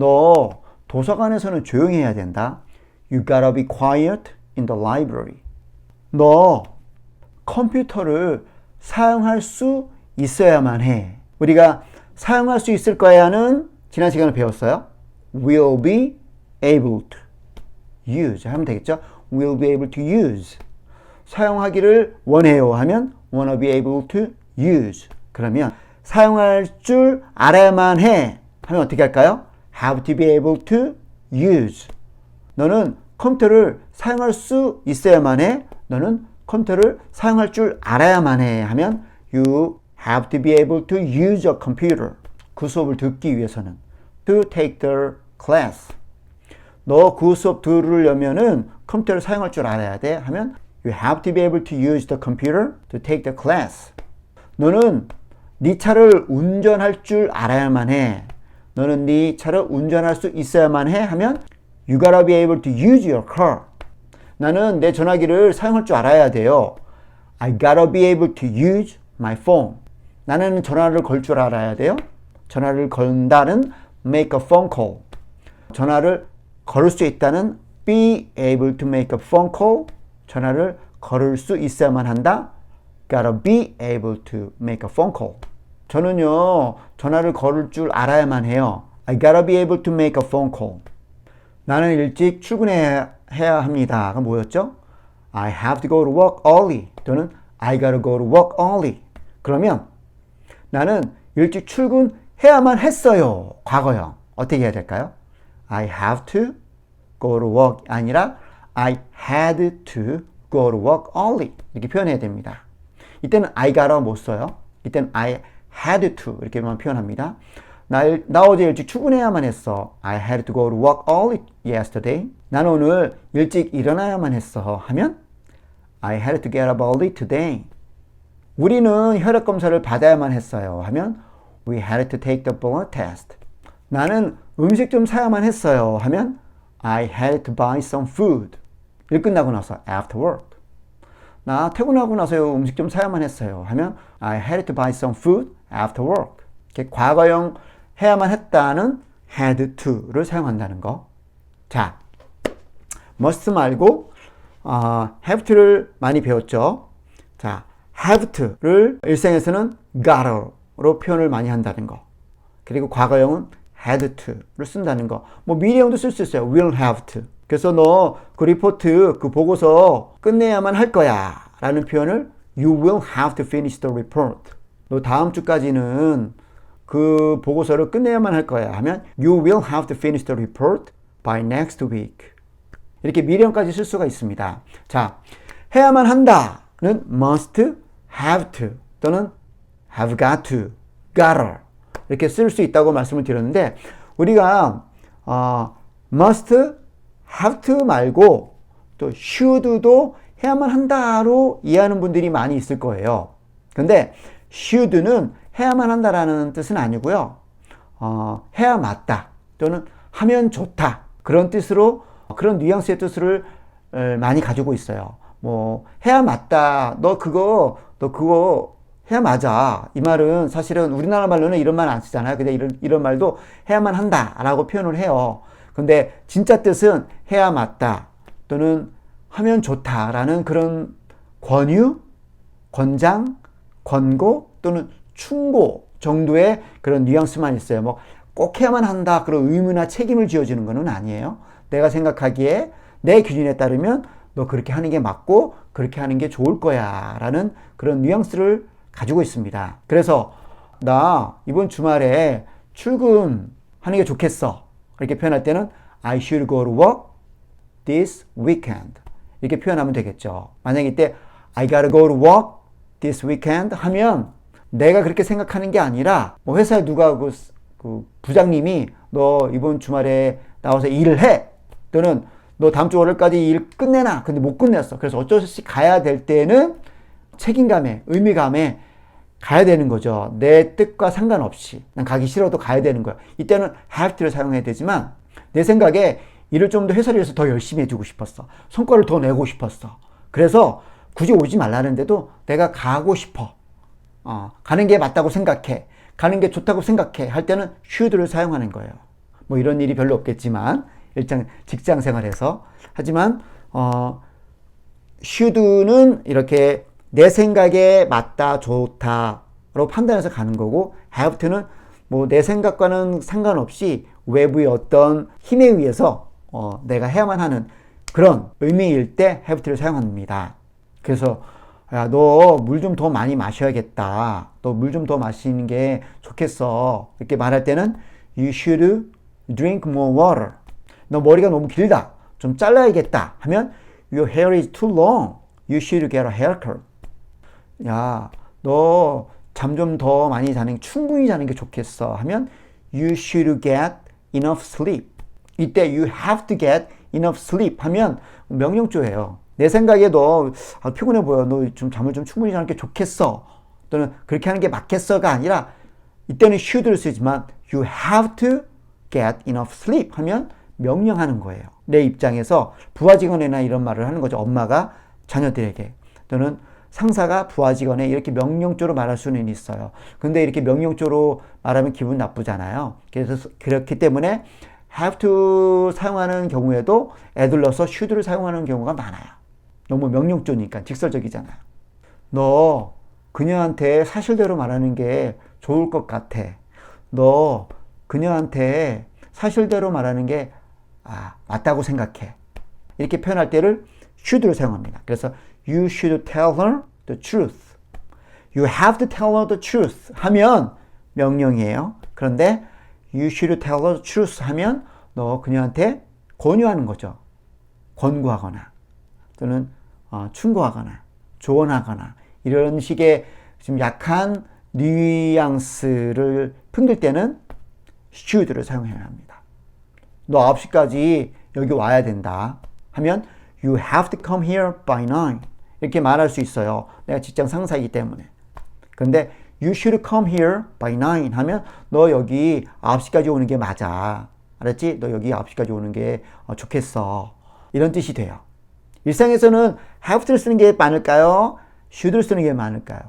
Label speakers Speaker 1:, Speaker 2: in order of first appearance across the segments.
Speaker 1: 너 도서관에서는 조용히 해야 된다. You gotta be quiet in the library. 너 컴퓨터를 사용할 수 있어야만 해. 우리가 사용할 수 있을 거야는 지난 시간에 배웠어요. will be able to use 하면 되겠죠. will be able to use. 사용하기를 원해요 하면 wanna be able to use. 그러면 사용할 줄 알아야만 해 하면 어떻게 할까요? Have to be able to use. 너는 컴퓨터를 사용할 수 있어야만 해. 너는 컴퓨터를 사용할 줄 알아야만 해 하면 you have to be able to use a computer. 그 수업을 듣기 위해서는 to take the class. 너 그 수업 들으려면은 컴퓨터를 사용할 줄 알아야 돼 하면 you have to be able to use the computer to take the class. 너는 네 차를 운전할 줄 알아야만 해. 너는 네 차를 운전할 수 있어야만 해 하면 you gotta be able to use your car. 나는 내 전화기를 사용할 줄 알아야 돼요. I gotta be able to use my phone. 나는 전화를 걸 줄 알아야 돼요. 전화를 건다는 make a phone call. 전화를 걸을 수 있다는 be able to make a phone call. 전화를 걸을 수 있어야만 한다. gotta be able to make a phone call. 저는요, 전화를 걸을 줄 알아야만 해요. I gotta be able to make a phone call. 나는 일찍 출근해야 합니다. 가 뭐였죠? I have to go to work early. 또는 I gotta go to work early. 그러면 나는 일찍 출근해야만 했어요. 과거형. 어떻게 해야 될까요? I have to go to work 아니라 I had to go to work early. 이렇게 표현해야 됩니다. 이때는 I gotta 못 써요. 이때는 I had to 이렇게만 표현합니다. 나, 나 어제 일찍 출근해야만 했어. I had to go to work early yesterday. 나는 오늘 일찍 일어나야만 했어. 하면 I had to get up early today. 우리는 혈액 검사를 받아야만 했어요. 하면 We had to take the blood test. 나는 음식 좀 사야만 했어요. 하면 I had to buy some food. 일 끝나고 나서 after work. 나 퇴근하고 나서 음식 좀 사야만 했어요. 하면 I had to buy some food after work. 이렇게 과거형 해야만 했다는 had to를 사용한다는 거. 자, must 말고 어, have to를 많이 배웠죠. 자, have to를 일생에서는 gotta로 표현을 많이 한다는 거. 그리고 과거형은 had to를 쓴다는 거. 뭐 미래형도 쓸 수 있어요. will have to. 그래서 너 그 리포트 그 보고서 끝내야만 할 거야 라는 표현을 you will have to finish the report. 너 다음 주까지는 그 보고서를 끝내야만 할 거야 하면 you will have to finish the report by next week. 이렇게 미래형까지 쓸 수가 있습니다. 자, 해야만 한다는 must, have to 또는 have got to, gotta 이렇게 쓸 수 있다고 말씀을 드렸는데 우리가 어, must, have to 말고 또 should도 해야만 한다로 이해하는 분들이 많이 있을 거예요. 근데 should는 해야만 한다라는 뜻은 아니고요. 어, 해야 맞다 또는 하면 좋다 그런 뜻으로 그런 뉘앙스의 뜻을 많이 가지고 있어요. 뭐 해야 맞다. 너 그거 너 그거 해야 맞아. 이 말은 사실은 우리나라 말로는 이런 말 안 쓰잖아요. 근데 이런 이런 말도 해야만 한다라고 표현을 해요. 근데 진짜 뜻은 해야 맞다 또는 하면 좋다라는 그런 권유, 권장, 권고 또는 충고 정도의 그런 뉘앙스만 있어요. 뭐 꼭 해야만 한다 그런 의무나 책임을 지어주는 것은 아니에요. 내가 생각하기에 내 기준에 따르면 너 그렇게 하는 게 맞고 그렇게 하는 게 좋을 거야 라는 그런 뉘앙스를 가지고 있습니다. 그래서 나 이번 주말에 출근하는 게 좋겠어. 이렇게 표현할 때는 I should go to work this weekend. 이렇게 표현하면 되겠죠. 만약에 이때 I gotta go to work this weekend 하면 내가 그렇게 생각하는 게 아니라 뭐 회사에 누가 그, 그 부장님이 너 이번 주말에 나와서 일을 해. 또는 너 다음 주 월요일까지 일 끝내놔. 근데 못 끝냈어. 그래서 어쩔 수 없이 가야 될 때는 책임감에 의미감에 가야 되는 거죠. 내 뜻과 상관없이. 난 가기 싫어도 가야 되는 거야. 이때는 have to를 사용해야 되지만 내 생각에 일을 좀 더 회사를 위해서 더 열심히 해주고 싶었어. 성과를 더 내고 싶었어. 그래서 굳이 오지 말라는데도 내가 가고 싶어 어, 가는 게 맞다고 생각해. 가는 게 좋다고 생각해. 할 때는 should를 사용하는 거예요. 뭐 이런 일이 별로 없겠지만 일장 직장 생활에서 하지만 어 should는 이렇게 내 생각에 맞다 좋다로 판단해서 가는 거고 have to는 뭐 내 생각과는 상관없이 외부의 어떤 힘에 의해서 어 내가 해야만 하는 그런 의미일 때 have to를 사용합니다. 그래서 야, 너 물 좀 더 많이 마셔야겠다. 너 물 좀 더 마시는 게 좋겠어. 이렇게 말할 때는 you should drink more water. 너 머리가 너무 길다. 좀 잘라야겠다. 하면 your hair is too long. You should get a haircut. 야, 너 잠 좀 더 많이 자는 게 충분히 자는 게 좋겠어. 하면 you should get enough sleep. 이때 you have to get enough sleep 하면 명령조예요. 내 생각에 너 아, 피곤해 보여. 너 좀 잠을 좀 충분히 자는 게 좋겠어. 또는 그렇게 하는 게 맞겠어가 아니라 이때는 should를 쓰지만 you have to get enough sleep 하면 명령하는 거예요. 내 입장에서 부하 직원이나 이런 말을 하는 거죠. 엄마가 자녀들에게 또는 상사가 부하 직원에 이렇게 명령조로 말할 수는 있어요. 근데 이렇게 명령조로 말하면 기분 나쁘잖아요. 그래서 그렇기 때문에 have to 사용하는 경우에도 애들러서 should를 사용하는 경우가 많아요. 너무 명령조니까 직설적이잖아요. 너 그녀한테 사실대로 말하는 게 좋을 것 같아. 너 그녀한테 사실대로 말하는 게 아, 맞다고 생각해. 이렇게 표현할 때를 should를 사용합니다. 그래서 you should tell her the truth. You have to tell her the truth 하면 명령이에요. 그런데 you should tell her the truth 하면 너 그녀한테 권유하는 거죠. 권고하거나 또는 어, 충고하거나 조언하거나 이런 식의 좀 약한 뉘앙스를 풍길 때는 should를 사용해야 합니다. 너 9시까지 여기 와야 된다 하면 you have to come here by 9 이렇게 말할 수 있어요. 내가 직장 상사이기 때문에. 근데 you should come here by 9 하면 너 여기 9시까지 오는 게 맞아. 알았지? 너 여기 9시까지 오는 게 어, 좋겠어. 이런 뜻이 돼요. 일상에서는 have to를 쓰는 게 많을까요? should를 쓰는 게 많을까요?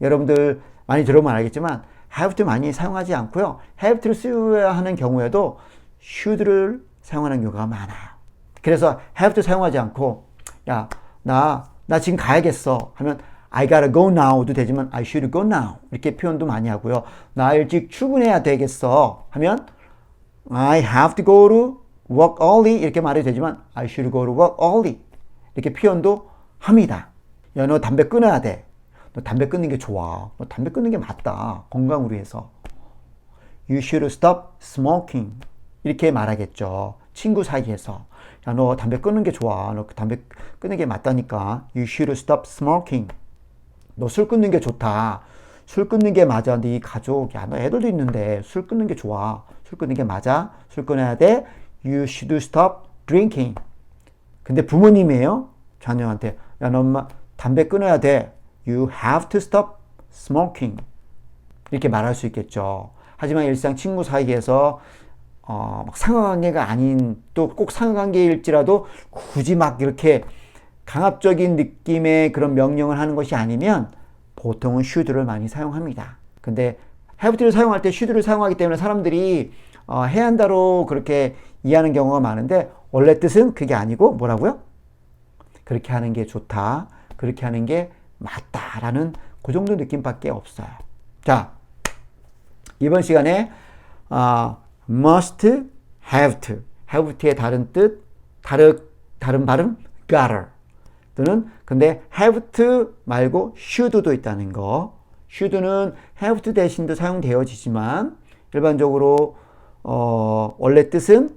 Speaker 1: 여러분들 많이 들어보면 알겠지만 have to 많이 사용하지 않고요. have to를 쓰여야 하는 경우에도 should를 사용하는 경우가 많아요. 그래서 have to 사용하지 않고 야, 나, 나 지금 가야겠어 하면 I gotta go now도 되지만 I should go now 이렇게 표현도 많이 하고요. 나 일찍 출근해야 되겠어 하면 I have to go to work early 이렇게 말이 되지만 I should go to work early 이렇게 표현도 합니다. 야, 너 담배 끊어야 돼. 너 담배 끊는 게 좋아. 너 담배 끊는 게 맞다. 건강을 위해서. You should stop smoking. 이렇게 말하겠죠. 친구 사이에서. 야, 너 담배 끊는 게 좋아. 너 담배 끊는 게 맞다니까. You should stop smoking. 너 술 끊는 게 좋다. 술 끊는 게 맞아. 네 가족. 야, 너 애들도 있는데 술 끊는 게 좋아. 술 끊는 게 맞아. 술 끊어야 돼. You should stop drinking. 근데 부모님이에요. 자녀한테. 야, 너 엄마 담배 끊어야 돼. You have to stop smoking. 이렇게 말할 수 있겠죠. 하지만 일상 친구 사이에서 어, 막 상하관계가 아닌 또 꼭 상하관계일지라도 굳이 막 이렇게 강압적인 느낌의 그런 명령을 하는 것이 아니면 보통은 should를 많이 사용합니다. 근데 have to를 사용할 때 should를 사용하기 때문에 사람들이 어, 해야 한다로 그렇게 이해하는 경우가 많은데 원래 뜻은 그게 아니고 뭐라고요? 그렇게 하는 게 좋다. 그렇게 하는 게 맞다라는 그 정도 느낌밖에 없어요. 자, 이번 시간에 어, must, have to, have to의 다른 뜻, 다른 다른 발음, gotta 또는 근데 have to 말고 should도 있다는 거. should는 have to 대신도 사용되어지지만 일반적으로 어, 원래 뜻은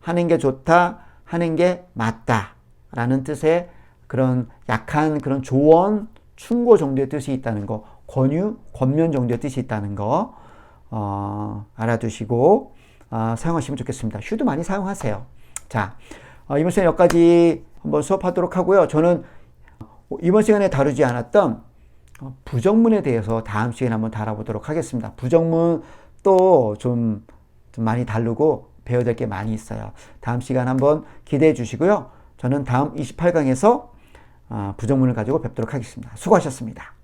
Speaker 1: 하는 게 좋다, 하는 게 맞다 라는 뜻의 그런 약한 그런 조언, 충고 정도의 뜻이 있다는 거, 권유, 권면 정도의 뜻이 있다는 거 어, 알아두시고 어, 사용하시면 좋겠습니다. 슈도 많이 사용하세요. 자, 어, 이번 시간에 여기까지 한번 수업하도록 하고요. 저는 이번 시간에 다루지 않았던 어, 부정문에 대해서 다음 시간에 한번 다뤄보도록 하겠습니다. 부정문 또좀 좀 많이 다루고 배워야 될 게 많이 있어요. 다음 시간 한번 기대해 주시고요. 저는 다음 28강에서 어, 부정문을 가지고 뵙도록 하겠습니다. 수고하셨습니다.